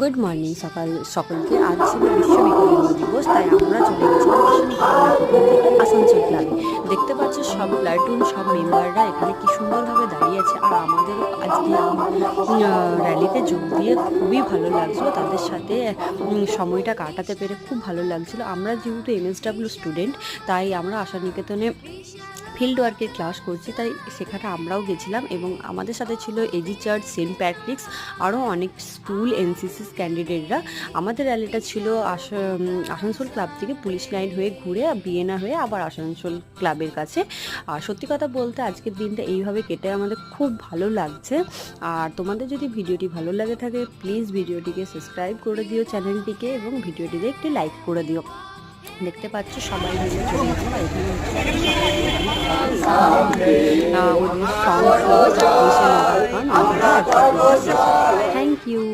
Good morning সকাল, সকলকে। আজ ছিল বিশ্ব দিবস, তাই আমরা চলে গেছি আসানসোল ক্লাবে দেখতে পাচ্ছ, সব প্লাটুন সব মেম্বাররা এখানে আমাদেরও আজকে র্যালিতে যোগ দিয়ে খুবই ভালো লাগছিল তাদের সাথে সময়টা কাটাতে পেরে খুব ভালো লাগছিল। আমরা যেহেতু এমএসডাব্লিউ স্টুডেন্ট তাই আমরা আশা নিকেতনে ফিল্ড ওয়ার্কের ক্লাস করছি, তাই সেখানে আমরাও গেছিলাম এবং আমাদের সাথে ছিল এজি চার্চ সেন্ট প্যাট্রিক্স আরও অনেক স্কুল এনসিসিস ক্যান্ডিডেটরা আমাদের র্যালিটা ছিল আস- আসানসোল ক্লাব থেকে পুলিশ লাইন হয়ে ঘুরে বিয়েনা হয়ে আবার আসানসোল ক্লাবের কাছে। আর সত্যি কথা বলতে আজকের দিনটা এইভাবে কেটে আমাদের খুব ভালো লাগছে। আর তোমাদের যদি ভিডিওটি ভালো লাগে থাকে প্লিজ ভিডিওটিকে সাবস্ক্রাইব করে দিও চ্যানেলটিকে এবং ভিডিওটিকে একটি লাইক করে দিও। দেখতে পাচ্ছ সবাই মিলে থ্যাংক ইউ